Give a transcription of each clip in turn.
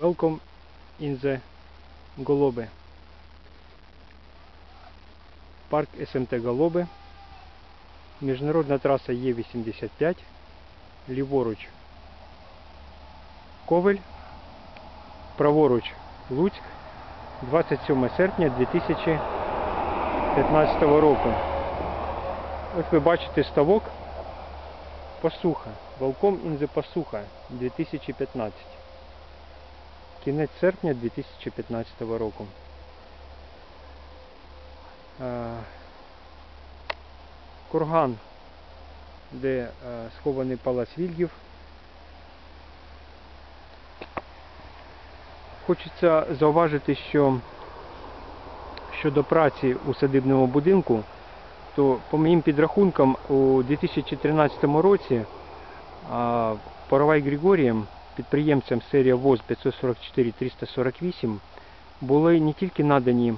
Welcome in the Голоби. Парк СМТ Голоби. Міжнародна траса Є85. Ліворуч Ковель. Праворуч Луцьк. 27 серпня 2015 року. Ось ви бачите ставок Пасуха. Welcome in the Пасуха 2015. Кінець серпня 2015 року. Е, Курган, де е, схований палац Вільгів. Хочеться зауважити, що щодо праці у садибному будинку, то по моїм підрахункам у 2013 році Паравай Григорієм, підприємцям серія ВОЗ 544-348, були не тільки надані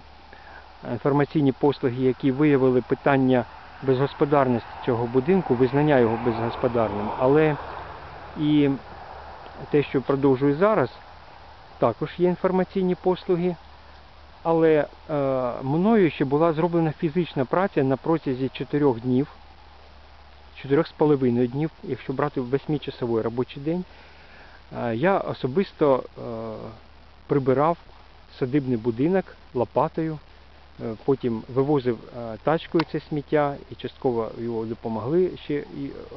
інформаційні послуги, які виявили питання безгосподарності цього будинку, визнання його безгосподарним, але і те, що продовжую зараз, також є інформаційні послуги. Але е, мною ще була зроблена фізична праця на протязі 4 днів, 4,5 днів, якщо брати 8-часовий робочий день, е, я особисто е, прибирав садибний будинок лопатою, е, потім вивозив е, тачкою це сміття і частково його допомогли ще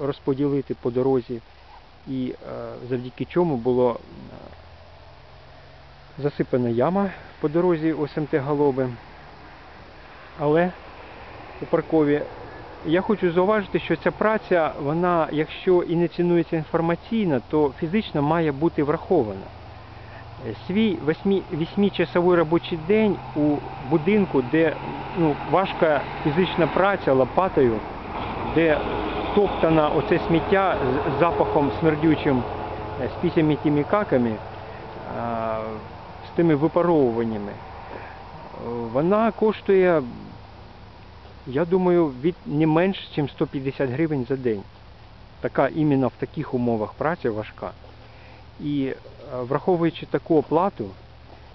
розподілити по дорозі. І е, завдяки чому було е, засипана яма по дорозі у СМТ Голоби. Але у паркові я хочу зауважити, що ця праця, вона, якщо і не цінується інформаційно, то фізично має бути врахована. Е, Свій 8-часовий робочий день у будинку, де ну, важка фізична праця лопатою, де топтана оце сміття з запахом смердючим, е, з пісями тими каками, з тими випаровуваннями, е, вона коштує, я думаю, від не менш, ніж 150 гривень за день. Така іменно в таких умовах праця важка. І е, враховуючи таку оплату,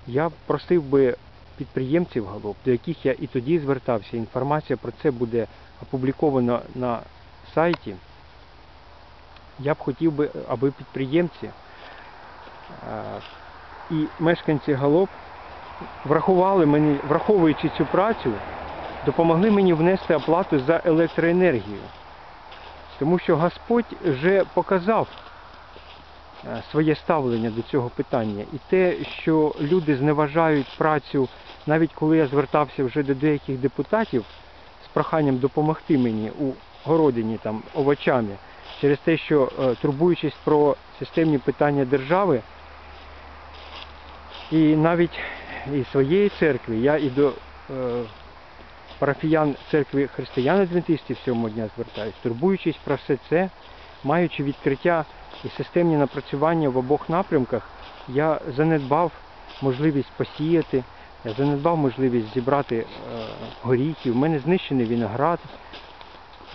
я просив би підприємців Галоп, до яких я і тоді звертався, інформація про це буде опублікована на сайті. Я б хотів би, аби підприємці е, і мешканці Галоп врахували мені, враховуючи цю працю, допомогли мені внести оплату за електроенергію. Тому що Господь вже показав е, своє ставлення до цього питання. І те, що люди зневажають працю, навіть коли я звертався вже до деяких депутатів з проханням допомогти мені у городині там овочами, через те, що е, турбуючись про системні питання держави, і навіть і своєї церкви, я і до е, парафіян церкви християн-адвентистів сьомого дня звертаюсь, турбуючись про все це, маючи відкриття і системні напрацювання в обох напрямках, я занедбав можливість посіяти, я занедбав можливість зібрати е, горіхи, у мене знищений виноград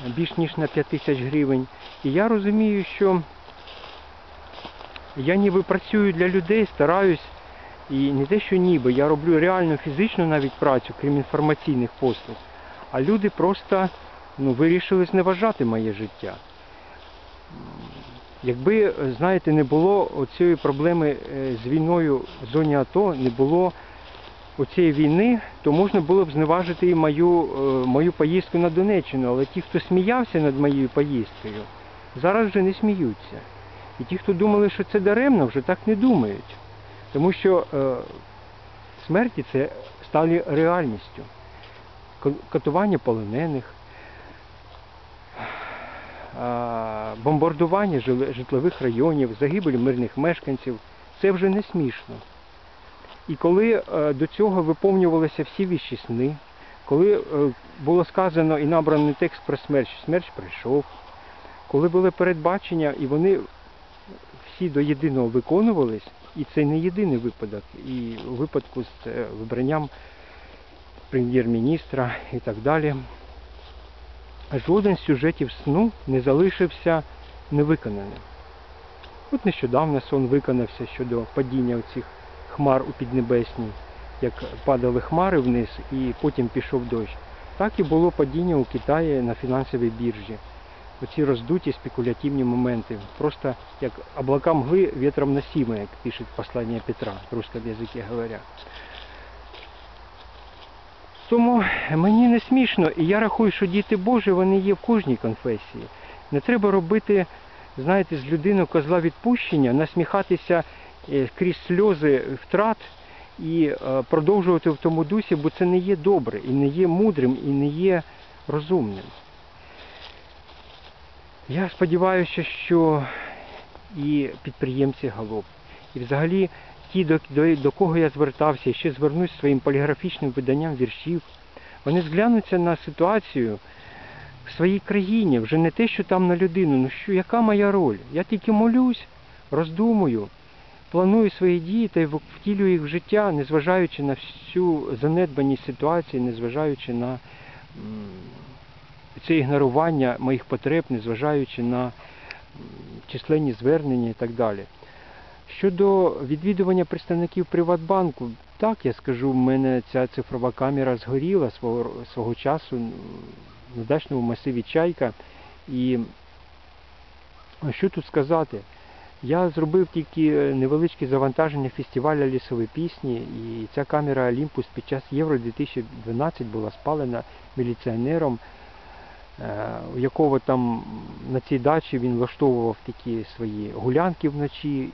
більш ніж на 5 тисяч гривень. І я розумію, що я ніби працюю для людей, стараюсь, і не те, що ніби, я роблю реальну фізичну навіть працю, крім інформаційних послуг. А люди просто ну, вирішили зневажати моє життя. Якби, знаєте, не було цієї проблеми е, з війною в зоні АТО, не було оцієї війни, то можна було б зневажити і мою, е, мою поїздку на Донеччину. Але ті, хто сміявся над моєю поїздкою, зараз вже не сміються. І ті, хто думали, що це даремно, вже так не думають. Тому що е, смерті це стали реальністю. Катування полонених, бомбардування житлових районів, загибель мирних мешканців це вже не смішно. І коли е, до цього виповнювалися всі віщі сни, коли е, було сказано і набраний текст про смерть, що смерть прийшов, коли були передбачення, і вони всі до єдиного виконувались, і це не єдиний випадок, і у випадку з е, вибранням прем'єр-міністра і так далі, жоден з сюжетів сну не залишився невиконаним. От нещодавно сон виконався щодо падіння цих хмар у Піднебесній, як падали хмари вниз і потім пішов дощ. Так і було падіння у Китаї на фінансовій біржі. Оці роздуті спекулятивні моменти. Просто як облака мгли ветром носимые, як пише послання Петра в русском язикі говоря. Тому мені не смішно, і я рахую, що діти Божі вони є в кожній конфесії. Не треба робити, знаєте, з людини козла відпущення, насміхатися е, крізь сльози втрат і е, продовжувати в тому дусі, бо це не є добре, і не є мудрим, і не є розумним. Я сподіваюся, що і підприємці Галоп, і взагалі ті, до, до, до кого я звертався, і ще звернусь своїм поліграфічним виданням віршів, вони зглянуться на ситуацію в своїй країні, вже не те, що там на людину. Ну що, яка моя роль? Я тільки молюсь, роздумую, планую свої дії та втілюю їх в життя, незважаючи на всю занедбаність ситуації, незважаючи на це ігнорування моїх потреб, незважаючи на численні звернення і так далі. Щодо відвідування представників Приватбанку, так я скажу, в мене ця цифрова камера згоріла свого, свого часу в дачному масиві Чайка. І що тут сказати? Я зробив тільки невеличке завантаження фестиваля лісової пісні, і ця камера Olympus під час Євро 2012 була спалена міліціонером, е, у якого там на цій дачі він влаштовував такі свої гулянки вночі, і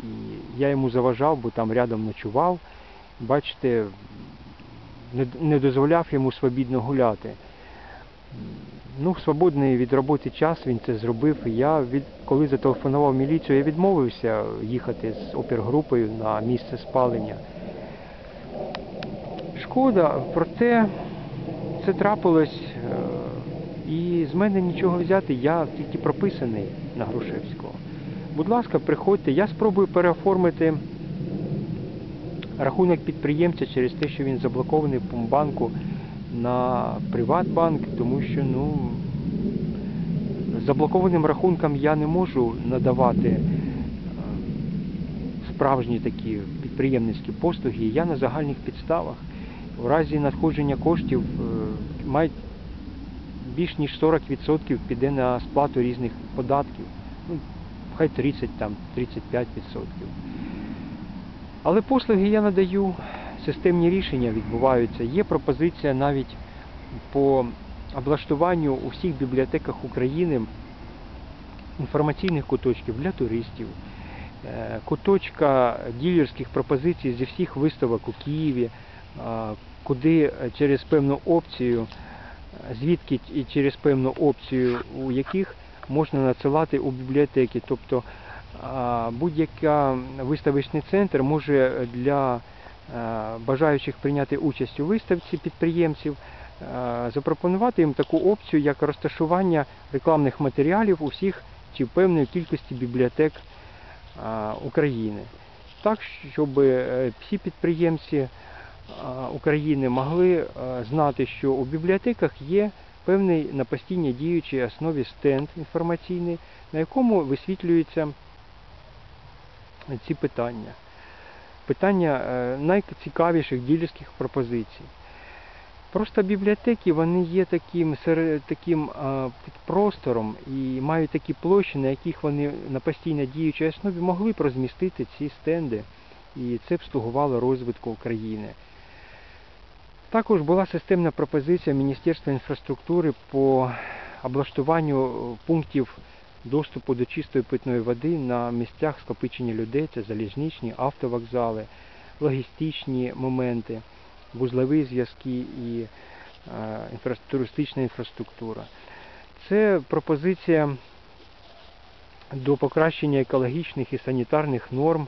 я йому заважав, бо там рядом ночував. Бачите, не- дозволяв йому свобідно гуляти. Ну, свободний від роботи час він це зробив. Я від коли зателефонував міліцію, я відмовився їхати з опергрупою на місце спалення. Шкода, проте це трапилось, е, і з мене нічого взяти, я тільки прописаний на Грушевського. Будь ласка, приходьте, я спробую переоформити рахунок підприємця через те, що він заблокований в Пумбанку на Приватбанк, тому що ну, заблокованим рахункам я не можу надавати е, справжні такі підприємницькі послуги. Я на загальних підставах. У разі надходження коштів е, мають більш ніж 40% піде на сплату різних податків. Ну, хай 30 там 35%. Але послуги я надаю, системні рішення відбуваються. Є пропозиція навіть по облаштуванню у всіх бібліотеках України інформаційних куточків для туристів, е, куточка ділерських пропозицій зі всіх виставок у Києві, куди через певну опцію, звідки і через певну опцію, у яких можна надсилати у бібліотеки. Тобто будь-який виставочний центр може для бажаючих прийняти участь у виставці підприємців запропонувати їм таку опцію, як розташування рекламних матеріалів у всіх чи певної кількості бібліотек України. Так, щоб е, всі підприємці України могли е, знати, що у бібліотеках є певний на постійно діючій основі стенд інформаційний, на якому висвітлюються ці питання. Питання е, найцікавіших ділерських пропозицій. Просто бібліотеки вони є таким, таким під простором і мають такі площі, на яких вони на постійно діючій основі могли б розмістити ці стенди, і це б слугувало розвитку України. Також була системна пропозиція Міністерства інфраструктури по облаштуванню е, пунктів доступу до чистої питної води на місцях скопичення людей, це залізничні, автовокзали, логістичні моменти, вузлові зв'язки і е, туристична інфраструктура. Це пропозиція до покращення екологічних і санітарних норм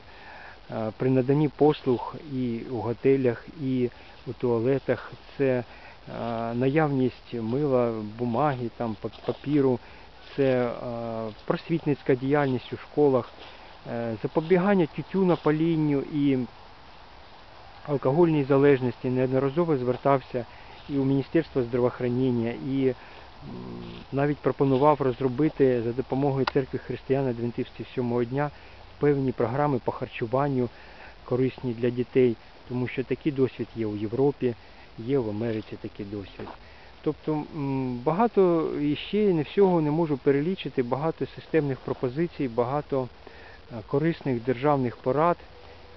е, при наданні послуг і у готелях, і у туалетах. Це е, наявність мила, бумаги, там, папіру, це е, просвітницька діяльність у школах, е, запобігання тютюнопалінню і алкогольній залежності. Неодноразово звертався і у Міністерство здравоохранення, і навіть пропонував розробити за допомогою церкви християн Адвентистів сьомого дня певні програми по харчуванню корисні для дітей, тому що такий досвід є у Європі, є в Америці такий досвід. Тобто багато і ще не всього не можу перелічити, багато системних пропозицій, багато е, корисних державних порад,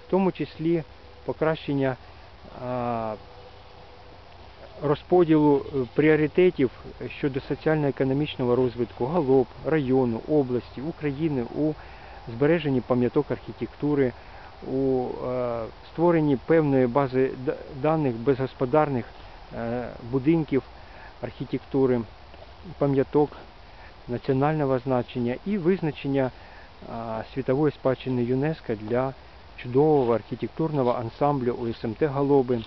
в тому числі покращення розподілу е, пріоритетів щодо соціально-економічного розвитку галоп, району, області, України у збереженні пам'яток архітектури, у е, створенні певної бази даних безгосподарних е, будинків архітектури, пам'яток національного значення і визначення світової спадщини ЮНЕСКО для чудового архітектурного ансамблю ОСМТ Галоби,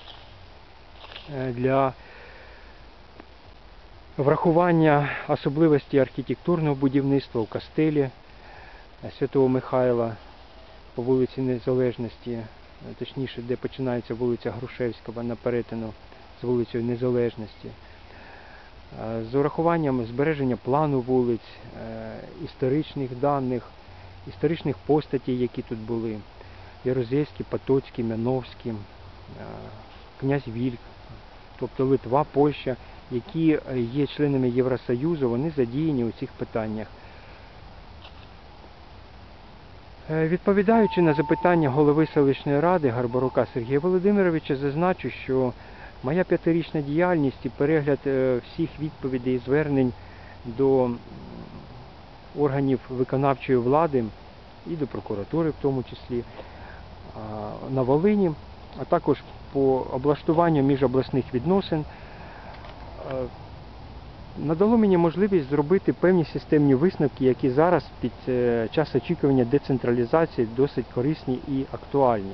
е, для врахування особливості архітектурного будівництва у кастелі е, Святого Михайла по вулиці Незалежності, е, точніше, де починається вулиця Грушевського на перетину з вулицею Незалежності. Е, З урахуванням збереження плану вулиць, е, історичних даних, історичних постатей, які тут були. Ярузельський, Потоцький, Мяновський, князь Вільк, тобто Литва, Польща, які є членами Євросоюзу, вони задіяні у цих питаннях. Е, Відповідаючи на запитання голови селищної ради Гарбарука Сергія Володимировича, зазначу, що моя п'ятирічна діяльність і перегляд е, всіх відповідей і звернень до органів виконавчої влади і до прокуратури в тому числі на Волині, а також по облаштуванню міжобласних відносин, е, надало мені можливість зробити певні системні висновки, які зараз під е, час очікування децентралізації досить корисні і актуальні.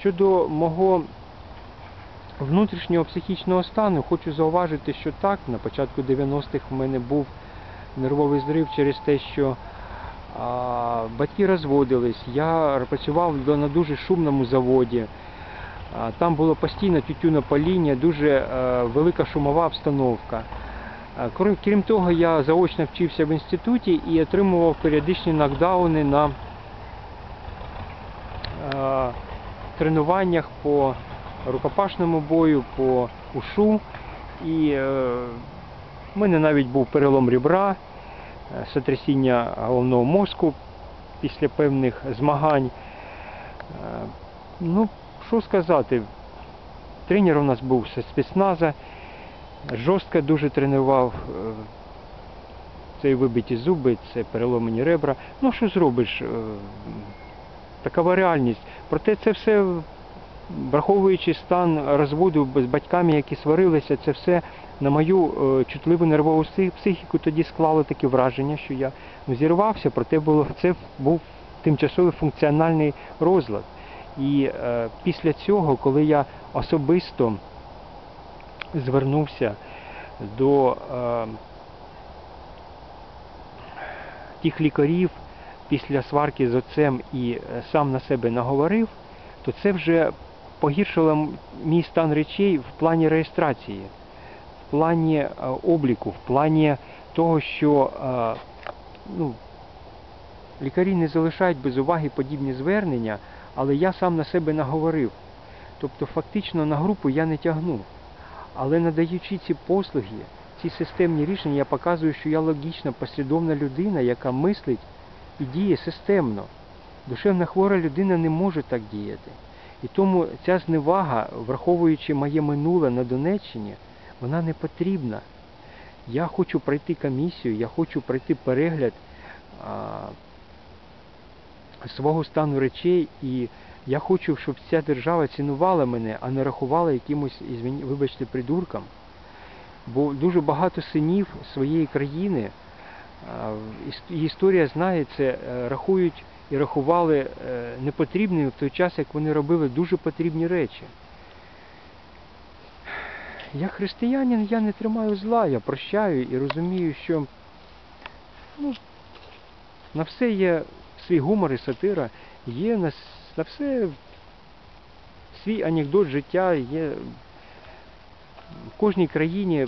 Щодо мого внутрішнього психічного стану, хочу зауважити, що так, на початку 90-х в мене був нервовий зрив через те, що а, батьки розводились, я працював на дуже шумному заводі. Там було постійно тютюнопаління, дуже е, велика шумова обстановка. Е, Крім, крім того, я заочно вчився в інституті і отримував періодичні нокдауни на е, тренуваннях по рукопашному бою, по ушу. І е, в мене навіть був перелом ребра, сотрясіння головного мозку після певних змагань. Ну, що сказати, тренер у нас був спецназа, жорстко дуже тренував. е, Це і вибиті зуби, це переломані ребра. Ну, що зробиш? е, Такова реальність. Проте це все, враховуючи стан розводу з батьками, які сварилися, це все на мою е, чутливу нервову психіку тоді склало таке враження, що я зірвався, проте було, це був тимчасовий функціональний розлад. І е, після цього, коли я особисто звернувся до е, тих лікарів після сварки з отцем і е, сам на себе наговорив, то це вже погіршило мій стан речей в плані реєстрації, в плані е, обліку, в плані того, що е, ну, лікарі не залишають без уваги подібні звернення, але я сам на себе наговорив. Тобто фактично на групу я не тягну. Але надаючи ці послуги, ці системні рішення, я показую, що я логічна, послідовна людина, яка мислить і діє системно. Душевно хвора людина не може так діяти. І тому ця зневага, враховуючи моє минуле на Донеччині, вона не потрібна. Я хочу пройти комісію, я хочу пройти перегляд а, свого стану речей, і я хочу, щоб ця держава цінувала мене, а не рахувала якимось, вибачте, придурком. Бо дуже багато синів своєї країни, і історія знає це, е, рахують і рахували е, непотрібними в той час, як вони робили дуже потрібні речі. Як християнин я не тримаю зла, я прощаю і розумію, що ну, на все є свій гумор і сатира, є на, на все свій анекдот життя, є в кожній країні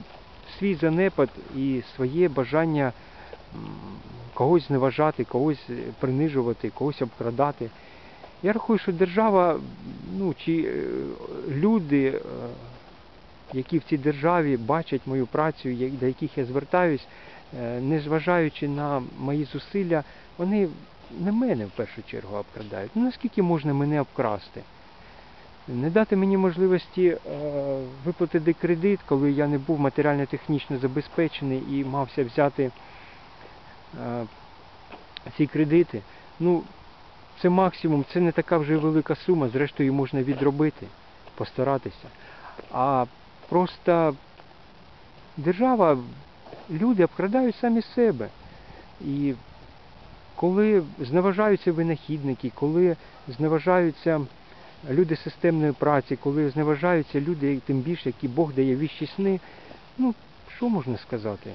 свій занепад і своє бажання когось зневажати, когось принижувати, когось обкрадати. Я рахую, що держава, ну чи е, люди, е, які в цій державі бачать мою працю, до яких я звертаюсь, е, незважаючи на мої зусилля, вони не мене в першу чергу обкрадають. Ну наскільки можна мене обкрасти? Не дати мені можливості е, виплатити кредит, коли я не був матеріально-технічно забезпечений і мався взяти е, ці кредити. Ну, це максимум, це не така вже велика сума, зрештою можна відробити, постаратися. А просто держава, люди обкрадають самі себе. І коли зневажаються винахідники, коли зневажаються люди системної праці, коли зневажаються люди, тим більше, які Бог дає віщі сни, ну, що можна сказати?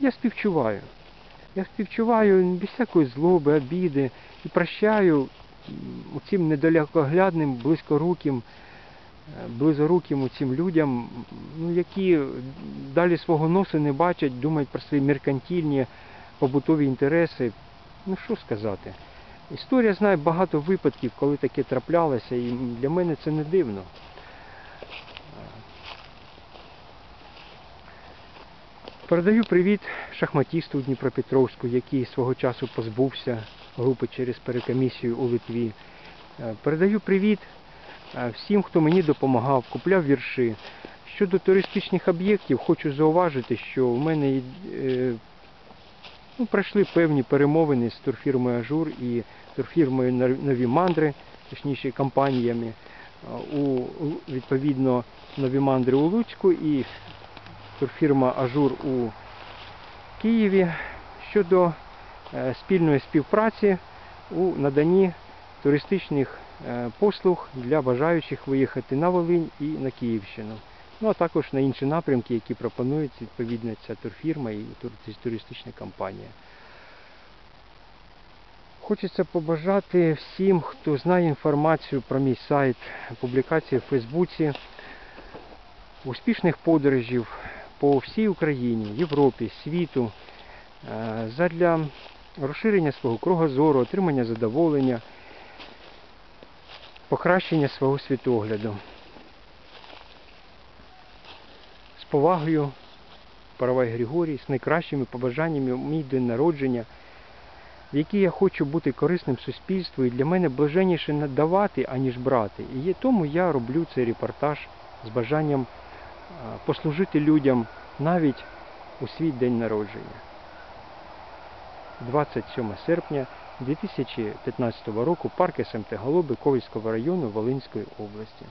Я співчуваю. Я співчуваю без всякої злоби, обіди і прощаю цим недалекоглядним, близькоруким, близоруким цим людям, ну, які далі свого носу не бачать, думають про свої меркантильні побутові інтереси. Ну що сказати? Історія знає багато випадків, коли таке траплялося, і для мене це не дивно. Передаю привіт шахматісту Дніпропетровську, який свого часу позбувся групи через перекомісію у Литві. Е, Передаю привіт е, всім, хто мені допомагав, купляв вірші. Щодо туристичних об'єктів, хочу зауважити, що в мене е, ну, пройшли певні перемовини з турфірмою Ажур і турфірмою Нові Мандри, точніше компаніями. У, у- відповідно, Нові Мандри у Луцьку і турфірма Ажур у Києві щодо е, спільної співпраці у наданні туристичних е, послуг для бажаючих виїхати на Волинь і на Київщину. Ну а також на інші напрямки, які пропонують відповідно ця турфірма і туристична компанія. Хочеться побажати всім, хто знає інформацію про мій сайт, публікації в Фейсбуці, успішних подорожів по всій Україні, Європі, світу, е, задля розширення свого кругозору, отримання задоволення, покращення свого світогляду. З повагою, Паравай Григорій, з найкращими побажаннями у мій день народження, в який я хочу бути корисним суспільству і для мене блаженніше надавати, аніж брати. І тому я роблю цей репортаж з бажанням послужити людям навіть у свій день народження. 27 серпня 2015 року парк СМТ Голуби Ковальського району Волинської області.